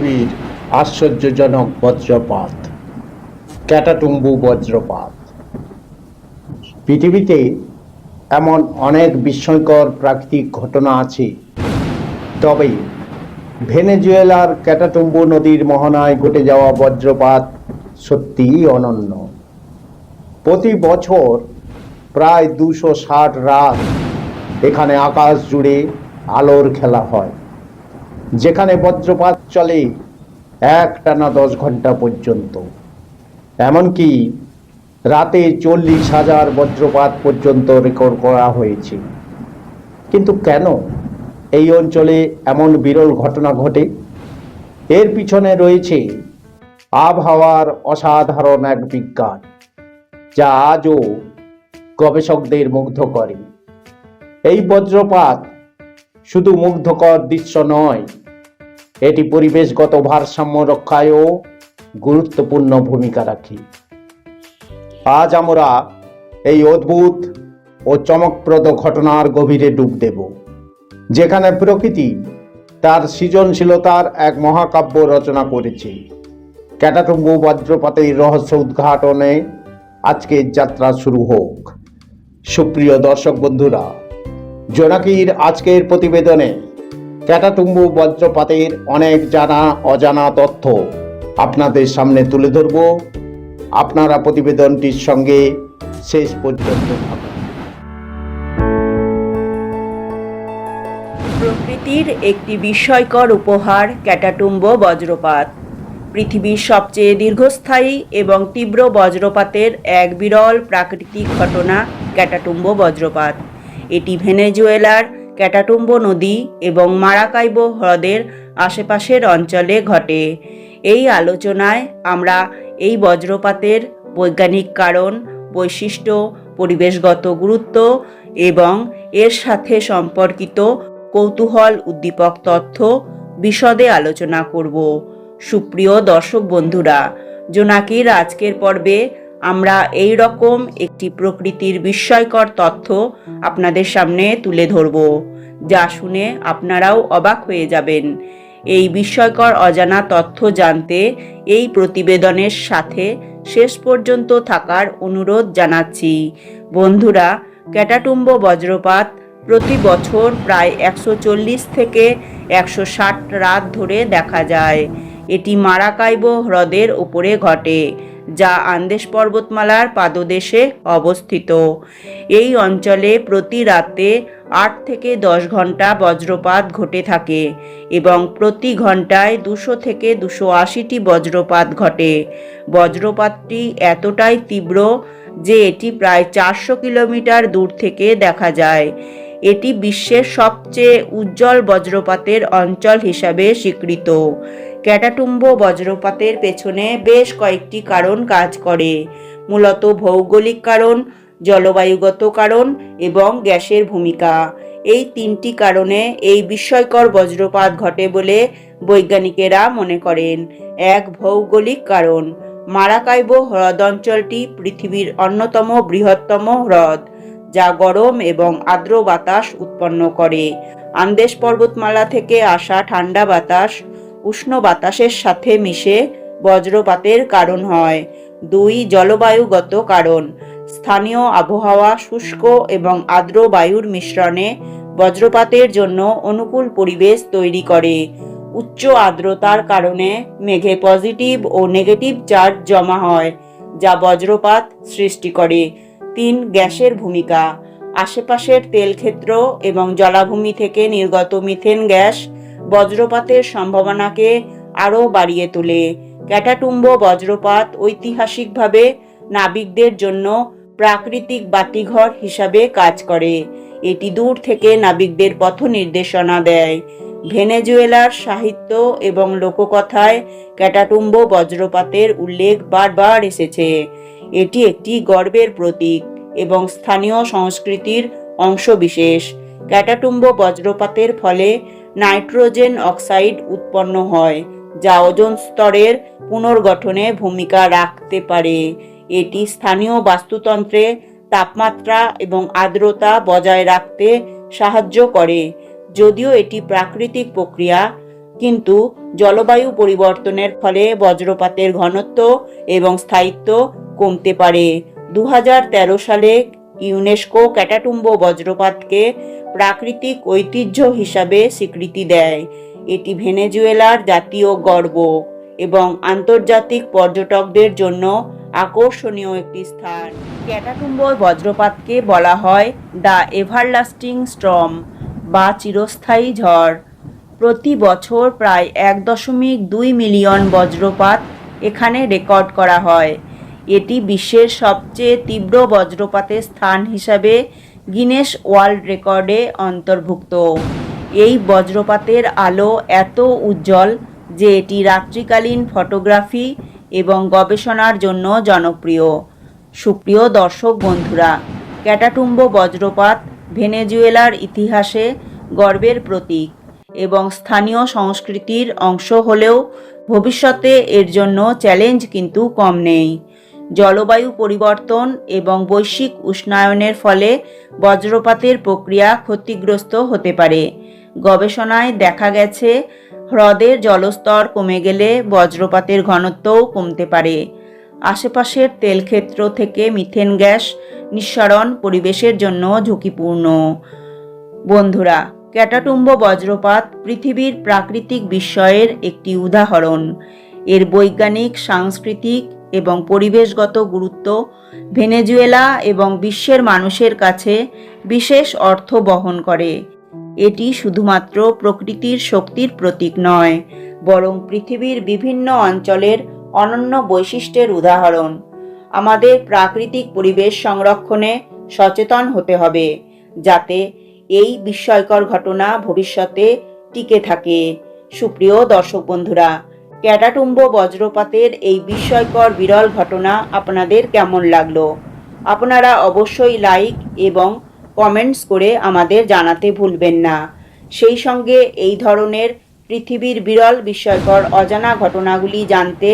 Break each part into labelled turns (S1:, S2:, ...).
S1: পৃথিবীর আশ্চর্যজনক বজ্রপাত, ক্যাটাটুম্বু বজ্রপাত। পৃথিবীতে এমন অনেক বিস্ময়কর প্রাকৃতিক ঘটনা আছে। তবে ভেনেজুয়েলার ক্যাটাটুম্বু নদীর মোহনায় ঘটে যাওয়া বজ্রপাত সত্যিই অনন্য। প্রতি বছর প্রায় দুশো ষাট রাত এখানে আকাশ জুড়ে আলোর খেলা হয়। যেখানে বজ্রপাত চলে, এক টানা দশ ঘণ্টা পর্যন্ত। এমনকি রাতে চল্লিশ হাজার বজ্রপাত পর্যন্ত রেকর্ড করা হয়েছে। কিন্তু কেন এই অঞ্চলে এমন বিরল ঘটনা ঘটে? এর পিছনে রয়েছে আবহাওয়ার অসাধারণ এক বিজ্ঞান, যা আজও গবেষকদের মুগ্ধ করে। এই বজ্রপাত শুধু মুগ্ধকর দৃশ্য নয় এটি পরিবেশগত ভারসাম্য রক্ষায়ও গুরুত্বপূর্ণ ভূমিকা রাখে। আজ আমরা এই অদ্ভুত ও চমকপ্রদ ঘটনার গভীরে ডুব দেব, যেখানে প্রকৃতি তার সৃজনশীলতার এক মহাকাব্য রচনা করেছে। ক্যাটাটুম্বু বজ্রপাতের রহস্য উদ্ঘাটনে আজকের যাত্রা শুরু হোক। সুপ্রিয় দর্শক বন্ধুরা, জোনাকির আজকের প্রতিবেদনে ক্যাটাটুম্বু বজ্রপাতের অনেক জানা অজানা তথ্য আপনাদের সামনে তুলে ধরব। আপনারা প্রতিবেদনটির সঙ্গে শেষ পর্যন্ত
S2: প্রকৃতির একটি বিস্ময়কর উপহার ক্যাটাটুম্ব বজ্রপাত। পৃথিবীর সবচেয়ে দীর্ঘস্থায়ী এবং তীব্র বজ্রপাতের এক বিরল প্রাকৃতিক ঘটনা ক্যাটাটুম্ব বজ্রপাত। এটি ভেনেজুয়েলার ক্যাটাটুম্ব নদী এবং মারাকাইবো হ্রদের আশেপাশের অঞ্চলে ঘটে। এই আলোচনায় আমরা এই বজ্রপাতের বৈজ্ঞানিক কারণ, বৈশিষ্ট্য, পরিবেশগত গুরুত্ব এবং এর সাথে সম্পর্কিত কৌতূহল উদ্দীপক তথ্য বিশদে আলোচনা করব। সুপ্রিয় দর্শক বন্ধুরা, জোনাকির আজকের পর্বে আমরা এই রকম একটি প্রকৃতির বিস্ময়কর তথ্য আপনাদের সামনে তুলে ধরব। যা শুনে আপনারাও অবাক হয়ে যাবেন। এই বিস্ময়কর অজানা তথ্য জানতে, এই প্রতিবেদনের সাথে শেষ পর্যন্ত থাকার অনুরোধ জানাচ্ছি। বন্ধুরা, ক্যাটাটুম্ব বজ্রপাত প্রতি বছর প্রায় একশো চল্লিশ থেকে একশো ষাট রাত ধরে দেখা যায়। এটি মারাকাইবো হ্রদের ওপরে ঘটে। যা আন্দেশ পর্বতমালার পাদদেশে অবস্থিত। এই অঞ্চলে প্রতি রাতে আট থেকে দশ ঘণ্টা বজ্রপাত ঘটে থাকে এবং প্রতি ঘন্টায় দুশো থেকে দুশো আশিটি বজ্রপাত ঘটে। বজ্রপাতটি এতটাই তীব্র যে এটি প্রায় চারশো কিলোমিটার দূর থেকে দেখা যায়। এটি বিশ্বের সবচেয়ে উজ্জ্বল বজ্রপাতের অঞ্চল হিসাবে স্বীকৃত। ক্যাটাটুম্ব বজ্রপাতের পেছনে বেশ কয়েকটি কারণ কাজ করে। মূলত ভৌগোলিক কারণ, জলবায়ুগত কারণ এবং গ্যাসের ভূমিকা। এই তিনটি কারণে এই বিস্ময়কর বজ্রপাত ঘটে বলে বৈজ্ঞানিকেরা মনে করেন। এক ভৌগোলিক কারণ, মারাকাইবো হ্রদ অঞ্চলটি পৃথিবীর অন্যতম বৃহত্তম হ্রদ। যা গরম এবং আর্দ্র বাতাস উৎপন্ন করে। আন্দেশ পর্বতমালা থেকে আসা ঠান্ডা বাতাস উষ্ণ বাতাসের সাথে মিশে বজ্রপাতের কারণ হয়। দুই জলবায়ুগত কারণ, স্থানীয় আবহাওয়া শুষ্ক এবং আর্দ্র বায়ুর মিশ্রণে বজ্রপাতের জন্য অনুকূল পরিবেশ তৈরি করে। উচ্চ আর্দ্রতার কারণে মেঘে পজিটিভ ও নেগেটিভ চার্জ জমা হয়, যা বজ্রপাত সৃষ্টি করে। তিন গ্যাসের ভূমিকা। আশেপাশের তেল ক্ষেত্র এবং জলাভূমি থেকে নির্গত মিথেন গ্যাস বজ্রপাতের সম্ভাবনাকে আরও বাড়িয়ে তোলে। ক্যাটাটুম্ব বজ্রপাত ঐতিহাসিকভাবে নাবিকদের জন্য প্রাকৃতিক বাতিঘর হিসাবে কাজ করে। এটি দূর থেকে নাবিকদের পথ নির্দেশনা দেয়। ভেনেজুয়েলার সাহিত্য এবং লোককথায় ক্যাটাটুম্ব বজ্রপাতের উল্লেখ বারবার এসেছে। এটি একটি গর্বের প্রতীক এবং স্থানীয় সংস্কৃতির অংশবিশেষ। ক্যাটাটুম্ব বজ্রপাতের ফলে নাইট্রোজেন অক্সাইড উৎপন্ন হয়, যা ওজন স্তরের পুনর্গঠনে ভূমিকা রাখতে পারে। এটি স্থানীয় বাস্তুতন্ত্রে তাপমাত্রা এবং আর্দ্রতা বজায় রাখতে সাহায্য করে, যদিও এটি প্রাকৃতিক প্রক্রিয়া, কিন্তু জলবায়ু পরিবর্তনের ফলে বজ্রপাতের ঘনত্ব এবং স্থায়িত্ব কমতে পারে। দু হাজার তেরো সালে ইউনেস্কো ক্যাটাটুম্ব বজ্রপাতকে প্রাকৃতিক ঐতিহ্য হিসাবে স্বীকৃতি দেয়। এটি ভেনেজুয়েলার জাতীয় গর্ব এবং আন্তর্জাতিক পর্যটকদের জন্য আকর্ষণীয় একটি স্থান। ক্যাটাটুম্ব বজ্রপাতকে বলা হয় দ্য এভারলাস্টিং স্ট্রম বা চিরস্থায়ী ঝড়। প্রতি বছর প্রায় এক দশমিক দুই মিলিয়ন বজ্রপাত এখানে রেকর্ড করা হয়। এটি বিশ্বের সবচেয়ে তীব্র বজ্রপাতের স্থান হিসাবে গিনেস ওয়ার্ল্ড রেকর্ডে অন্তর্ভুক্ত। এই বজ্রপাতের আলো এত উজ্জ্বল যে এটি রাত্রিকালীন ফটোগ্রাফি এবং গবেষণার জন্য জনপ্রিয়। সুপ্রিয় দর্শক বন্ধুরা, ক্যাটাটুম্ব বজ্রপাত ভেনেজুয়েলার ইতিহাসে গর্বের প্রতীক এবং স্থানীয় সংস্কৃতির অংশ হলেও ভবিষ্যতে এর জন্য চ্যালেঞ্জ কিন্তু কম নেই। জলবায়ু পরিবর্তন এবং বৈশ্বিক উষ্ণায়নের ফলে বজ্রপাতের প্রক্রিয়া ক্ষতিগ্রস্ত হতে পারে। গবেষণায় দেখা গেছে, হ্রদের জলস্তর কমে গেলে বজ্রপাতের ঘনত্বও কমতে পারে। আশেপাশের তেলক্ষেত্র থেকে মিথেন গ্যাস নিঃসরণ পরিবেশের জন্য ঝুঁকিপূর্ণ। বন্ধুরা, ক্যাটাটুম্ব বজ্রপাত পৃথিবীর প্রাকৃতিক বিস্ময়ের একটি উদাহরণ। এর বৈজ্ঞানিক, সাংস্কৃতিক এবং পরিবেশগত গুরুত্ব, ভেনেজুয়েলা এবং বিশ্বের মানুষের কাছে বিশেষ অর্থ বহন করে। এটি শুধুমাত্র প্রকৃতির শক্তির প্রতীক নয়, বরং পৃথিবীর বিভিন্ন অঞ্চলের অনন্য বৈশিষ্ট্যের উদাহরণ। আমাদের প্রাকৃতিক পরিবেশ সংরক্ষণে সচেতন হতে হবে, যাতে এই বিস্ময়কর ঘটনা ভবিষ্যতে টিকে থাকে। সুপ্রিয় দর্শক বন্ধুরা ক্যাটাটুম্ব বজ্রপাতের এই বিস্ময়কর বিরল ঘটনা আপনাদের কেমন লাগল? আপনারা অবশ্যই লাইক এবং কমেন্টস করে আমাদের জানাতে ভুলবেন না। সেই সঙ্গে এই ধরনের পৃথিবীর বিরল বিস্ময়কর অজানা ঘটনাগুলি জানতে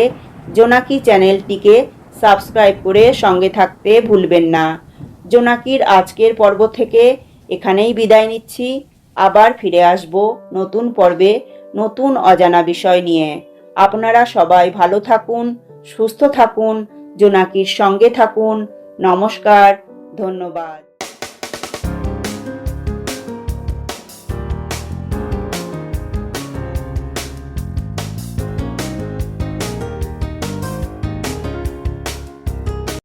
S2: জোনাকি চ্যানেলটিকে সাবস্ক্রাইব করে সঙ্গে থাকতে ভুলবেন না। জোনাকির আজকের পর্ব থেকে এখানেই বিদায় নিচ্ছি। আবার ফিরে আসব নতুন পর্বে নতুন অজানা বিষয় নিয়ে। আপনারা সবাই ভালো থাকুন সুস্থ থাকুন জোনাকির সঙ্গে থাকুন। নমস্কার ধন্যবাদ।